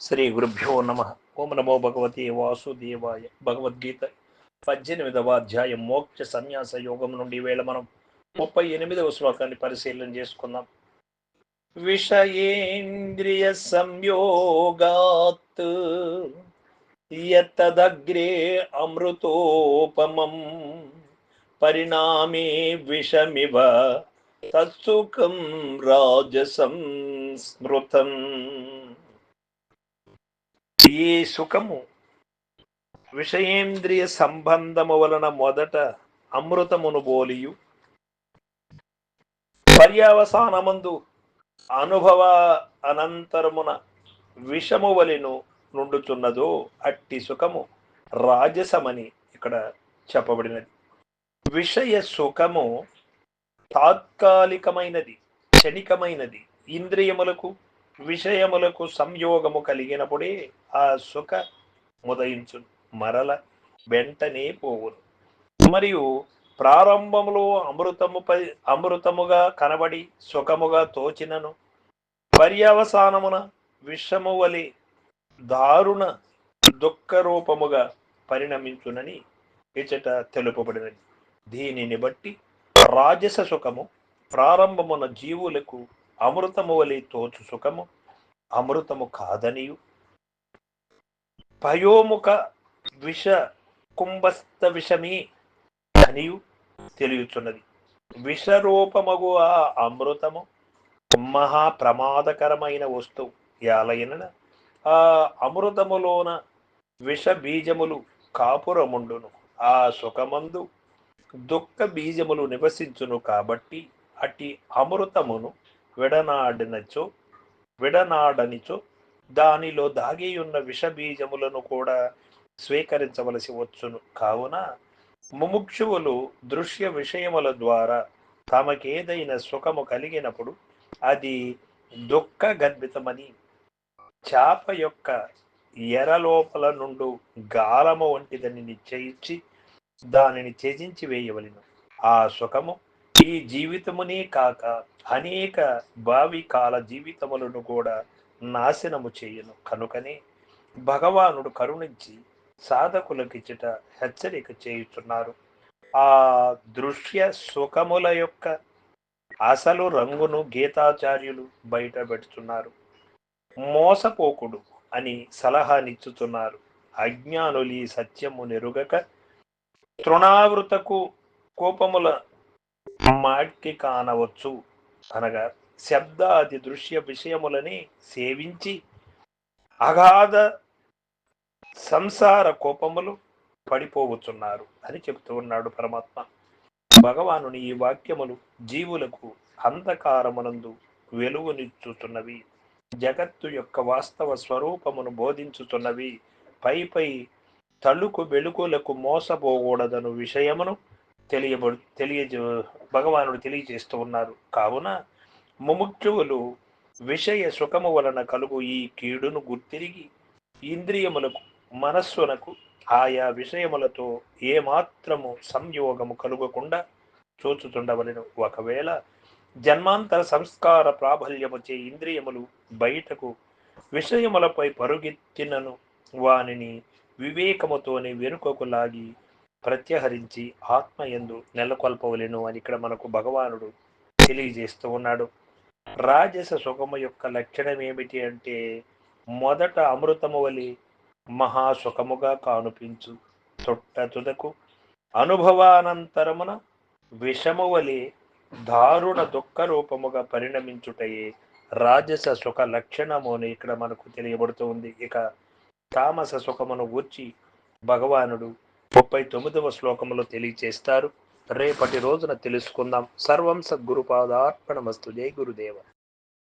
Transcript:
శ్రీ గురుభ్యో నమ. ఓం నమో భగవతి వాసుదేవాయ. భగవద్గీత పద్దెనిమిదవ అధ్యాయం మోక్ష సన్యాస యోగం నుండి వేళ మనం ముప్పై ఎనిమిదవ శ్లోకాన్ని పరిశీలన చేసుకుందాం. విషయేంద్రియ సంయోగాత్ యత్తదగ్రే అమృతోపమం పరిణామే విషమివ తత్సుఖం రాజసం స్మృతం ఈ సుఖము. విషయేంద్రియ సంబంధము వలన మొదట అమృతమును బోలియు. పర్యావసానమందు అనుభవ అనంతరమున విషము వలెను నుండుచున్నదో అట్టి సుఖము. రాజసమని ఇక్కడ చెప్పబడినది. విషయ సుఖము తాత్కాలికమైనది క్షణికమైనది. ఇంద్రియములకు విషయములకు సంయోగము కలిగినప్పుడే ఆ సుఖ ముదయించు మరల వెంటనే పోవును. మరియు ప్రారంభములో అమృతము అమృతముగా కనబడి సుఖముగా తోచినను. పర్యవసానమున విషము వలి దారుణ దుఃఖ రూపముగా పరిణమించునని ఇచట తెలుపబడినది. దీనిని బట్టి రాజస సుఖము ప్రారంభమున జీవులకు అమృతము వలె తోచు సుఖము అమృతము కాదనియు. పయోముఖ విష కుంభస్థ విషమే అనియు తెలియచున్నది. విషరూపమగు ఆ అమృతము మహా ప్రమాదకరమైన వస్తువు యాలయన ఆ అమృతములోన విష బీజములు కాపురముండును. ఆ సుఖమందు దుఃఖ బీజములు నివసించును కాబట్టి అట్టి అమృతమును విడనాడినచో విడనాడనిచో దానిలో దాగి ఉన్న విషబీజములను కూడా స్వీకరించవలసి వచ్చును. కావున ముముక్షువులు దృశ్య విషయముల ద్వారా తమకేదైన సుఖము కలిగినప్పుడు అది దుఃఖ గర్భితమని చాప యొక్క ఎరలోపల నుండు గాలము వంటిదని నిశ్చయించి దానిని త్యజించి వేయవలను. ఆ సుఖము ఈ జీవితమునే కాక అనేక భావి కాల జీవితములను కూడా నాశనము చేయను. కనుకనే భగవానుడు కరుణించి సాధకులకిచ్చట హెచ్చరిక చేయుచున్నారు. ఆ దృశ్య సుఖముల యొక్క అసలు రంగును గీతాచార్యులు బయటపెడుతున్నారు మోసపోకుడు అని సలహానిచ్చుతున్నారు అజ్ఞానులి సత్యము నెరుగక తృణావృతకు కోపముల మాడ్కి కానవచ్చు. అనగా శబ్దాది దృశ్య విషయములని సేవించి అగాధ సంసార కోపములు పడిపోవచ్చున్నారు అని చెబుతూ ఉన్నాడు పరమాత్మ. భగవానుని ఈ వాక్యములు జీవులకు అంధకారమునందు వెలుగునిచ్చుతున్నవి. జగత్తు యొక్క వాస్తవ స్వరూపమును బోధించుతున్నవి. పై పై తలుకు వెలుగులకు మోసపోకూడదను విషయమును తెలియబడు తెలియజే భగవానుడు తెలియజేస్తూ ఉన్నారు. కావున ముముక్షువులు విషయ సుఖము వలన కలుగు ఈ కీడును గుర్తిరిగి ఇంద్రియములకు మనస్సునకు ఆయా విషయములతో ఏమాత్రము సంయోగము కలుగకుండా చూచుతుండవలను. ఒకవేళ జన్మాంతర సంస్కార ప్రాబల్యముచే ఇంద్రియములు బయటకు విషయములపై పరుగెత్తినను వానిని వివేకముతోనే వెనుకకు లాగి ప్రత్యహరించి ఆత్మయందు నెలకొల్పవలను అని ఇక్కడ మనకు భగవానుడు తెలియజేస్తూ ఉన్నాడు. రాజస సుఖము యొక్క లక్షణం ఏమిటి అంటే మొదట అమృతము వలి మహాసుఖముగా కానుపించు తొట్ట తుదకు. అనుభవానంతరమున విషము వలి దారుణ దుఃఖ రూపముగా పరిణమించుటయే రాజస సుఖ లక్షణము అని ఇక్కడ మనకు తెలియబడుతుంది ఇక తామస సుఖమును గూర్చి భగవానుడు ముప్పై తొమ్మిదవ శ్లోకములో తెలియచేస్తారు. రేపటి రోజున తెలుసుకుందాం. సర్వం సద్గురుపాదార్పణమస్తు. జై గురుదేవ.